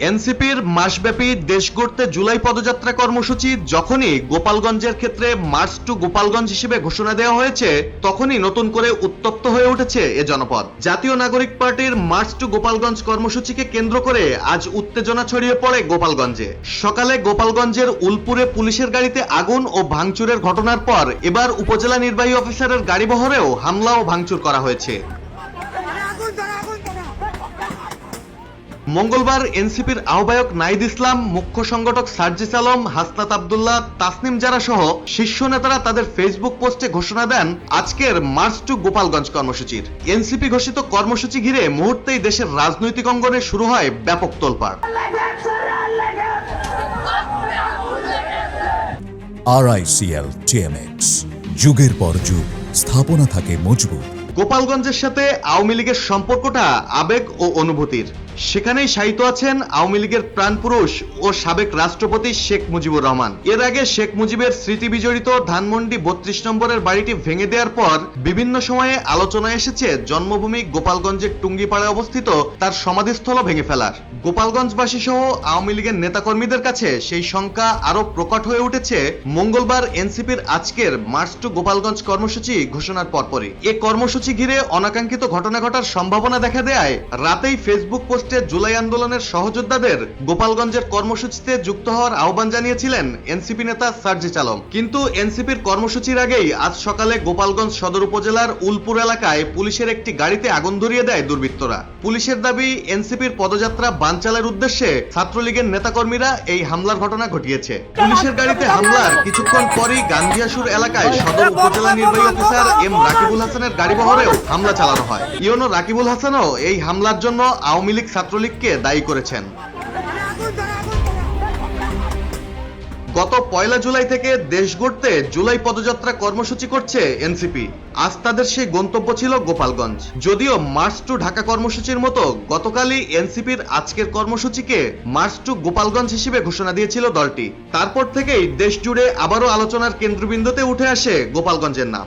এনসিপির মাসব্যাপী দেশ গড়তে জুলাই পদযাত্রা কর্মসূচি যখনই গোপালগঞ্জের ক্ষেত্রে মার্চ টু গোপালগঞ্জ হিসেবে ঘোষণা দেওয়া হয়েছে, তখনই নতুন করে উত্তপ্ত হয়ে উঠেছে এ জনপদ। জাতীয় নাগরিক পার্টির মার্চ টু গোপালগঞ্জ কর্মসূচিকে কেন্দ্র করে আজ উত্তেজনা ছড়িয়ে পড়ে গোপালগঞ্জে। সকালে গোপালগঞ্জের উলপুরে পুলিশের গাড়িতে আগুন ও ভাঙচুরের ঘটনার পর এবার উপজেলা নির্বাহী অফিসারের গাড়ি বহরেও হামলা ও ভাঙচুর করা হয়েছে। মঙ্গলবার এনসিপির আহ্বায়ক নাইদ ইসলাম, মুখ্য সংগঠক সার্জিস আলম, হাসনাত আবদুল্লাহ, তাসনিম জারা সহ শীর্ষ নেতারা তাদের ফেসবুক পোস্টে ঘোষণা দেন, আজকের মার্চ টু গোপালগঞ্জ কর্মসূচির। এনসিপি ঘোষিত কর্মসূচি ঘিরে মুহূর্তেই দেশের রাজনৈতিক অঙ্গনে শুরু হয় ব্যাপক তোলপাড়। আরআইসিএল টিএমএক্স যুগের পর যুগ, স্থাপনা থাকে মজবুত। গোপালগঞ্জের সাথে আওয়ামী লীগের সম্পর্কটা আবেগ ও অনুভূতির। সেখানেই শায়িত আছেন আওয়ামী লীগের প্রাণপুরুষ ও সাবেক রাষ্ট্রপতি শেখ মুজিবুর রহমান। এর আগে শেখ মুজিবের স্মৃতি বিজড়িত ধানমন্ডি বত্রিশ নম্বরের বাড়িটি ভেঙে দেওয়ার পর বিভিন্ন সময়ে আলোচনায় এসেছে জন্মভূমি গোপালগঞ্জের টুঙ্গিপাড়ায় অবস্থিত তার সমাধিস্থল ভেঙে ফেলার। গোপালগঞ্জবাসী সহ আওয়ামী লীগের নেতাকর্মীদের কাছে সেই শঙ্কা আরও প্রকট হয়ে উঠেছে মঙ্গলবার এনসিপির আজকের মার্চ টু গোপালগঞ্জ কর্মসূচি ঘোষণার পরপরই। এ কর্মসূচি ঘিরে অনাকাঙ্ক্ষিত ঘটনা ঘটার সম্ভাবনা দেখা দেয় রাতেই ফেসবুক পোস্টে জুলাই আন্দোলনের সহযোদ্ধাদের গোপালগঞ্জের কর্মসূচিতে যুক্ত হওয়ার আহ্বান জানিয়েছিলেন এনসিপি নেতা সার্জি চালম কিন্তু এনসিপির কর্মসূচির আগেই আজ সকালে গোপালগঞ্জ সদর উপজেলার উলপুর এলাকায় পুলিশের একটি গাড়িতে আগুন ধরিয়ে দেয় দুর্বৃত্তরা। পুলিশের দাবি, এনসিপির পদযাত্রা বানচালের উদ্দেশ্যে ছাত্রলীগের নেতাকর্মীরা এই হামলার ঘটনা ঘটিয়েছে। পুলিশের গাড়িতে হামলার কিছুক্ষণ পরই গান্ধীয়াসুর এলাকায় সদর উপজেলা নির্বাহী অফিসার এম রাকিবুল হাসানের গাড়ি বহরেও হামলা চালানো হয়। ইয়নো রাকিবুল হাসানও এই হামলার জন্য আওয়ামী লীগ ছাত্রলীগকে দায়ী করেছেন। গত পয়লা জুলাই থেকে দেশ গড়তে জুলাই পদযাত্রা কর্মসূচি করছে এনসিপি। আজ তাদের সেই গন্তব্য ছিল গোপালগঞ্জ। যদিও মার্চ টু ঢাকা কর্মসূচির মতো গতকালই এনসিপির আজকের কর্মসূচিকে মার্চ টু গোপালগঞ্জ হিসেবে ঘোষণা দিয়েছিল দলটি। তারপর থেকেই দেশ জুড়ে আবারও আলোচনার কেন্দ্রবিন্দুতে উঠে আসে গোপালগঞ্জের নাম।